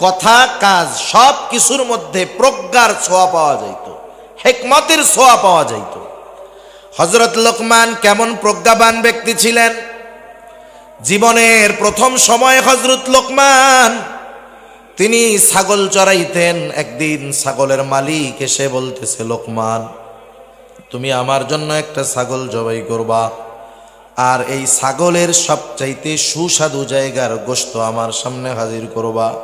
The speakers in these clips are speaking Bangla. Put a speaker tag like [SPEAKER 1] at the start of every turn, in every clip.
[SPEAKER 1] কথা, কাজ, সব কিছুর মধ্যে প্রজ্ঞার ছোঁয়া পাওয়া যাইত। হেকমতের ছোঁয়া পাওয়া যাইত। হজরত লোকমান কেমন প্রজ্ঞাবান ব্যক্তি ছিলেন? জীবনের প্রথম সময় হজরত লোকমান, তিনি ছাগল চড়াইতেন, একদিন ছাগলের মালিক এসে বলতেছে, লোকমান, তুমি আমার জন্য একটা ছাগল জবাই করবা। আর এই ছাগলের সবচাইতে সুস্বাদু জায়গার গোস্ত আমার সামনে হাজির করবা।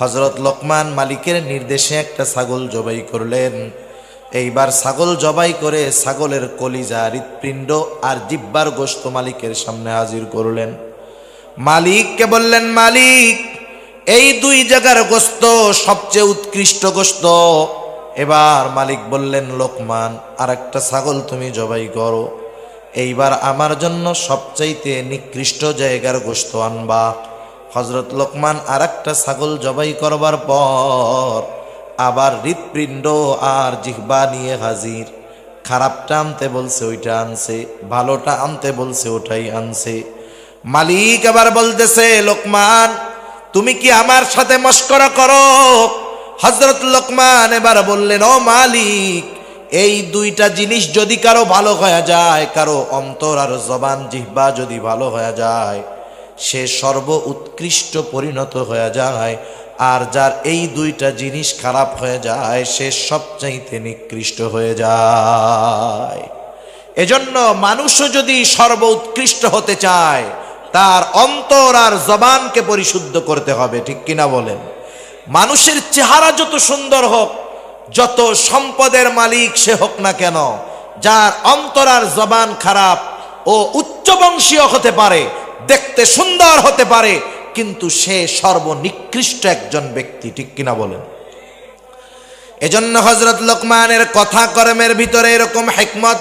[SPEAKER 1] হজরত লোকমান মালিকের নির্দেশে একটা ছাগল জবাই করলেন। এইবার ছাগল জবাই করে ছাগলের কলিজা, হৃৎপিণ্ড আর জিব্বার গোস্ত মালিকের সামনে হাজির করলেন। মালিককে বললেন, মালিক, এই দুই জায়গার গোস্ত সবচেয়ে উৎকৃষ্ট গোস্ত এবার মালিক বললেন, লোকমান আর একটা ছাগল তুমি জবাই করো। এইবার আমার জন্য সবচাইতে নিকৃষ্ট জায়গার গোস্ত আনবা। হজরত লোকমান আর একটা ছাগল জবাই করবার পর আবার হৃৎপিণ্ড আর জিহ্বা নিয়ে হাজির। খারাপটা আনতে বলছে, ওইটা আনছে। ভালোটা আনতে বলছে, ওটাই আনছে। মালিক আবার বলতেছে, লোকমান, তুমি কি আমার সাথে মস্করা করো? হজরত লোকমান এবার বললেন, ও মালিক, এই দুইটা জিনিস যদি কারও ভালো হয়ে যায়, কারও অন্তর আর জবান, জিহ্বা যদি ভালো হয়ে যায় সে সর্ব উৎকৃষ্ট পরিণত হয়ে যায়। আর যার এই দুইটা জিনিস খারাপ হয়ে যায়, সে সবচাইতে নিকৃষ্ট হয়ে যায়। এজন্য মানুষও যদি সর্ব উৎকৃষ্ট হতে চায়, তার অন্তর আর জবানকে পরিশুদ্ধ করতে হবে, ঠিক কিনা বলেন? মানুষের চেহারা যত সুন্দর হোক, যত সম্পদের মালিক সে হোক না কেন, যার অন্তর আর জবান খারাপ ও উচ্চবংশীয় হতে পারে দেখতে সুন্দর হতে পারে, কিন্তু সে সর্বনিকৃষ্ট একজন ব্যক্তি, ঠিক কিনা বলেন? এজন্য হজরত লোকমানের কথা কর্মের ভিতরে এরকম হেকমত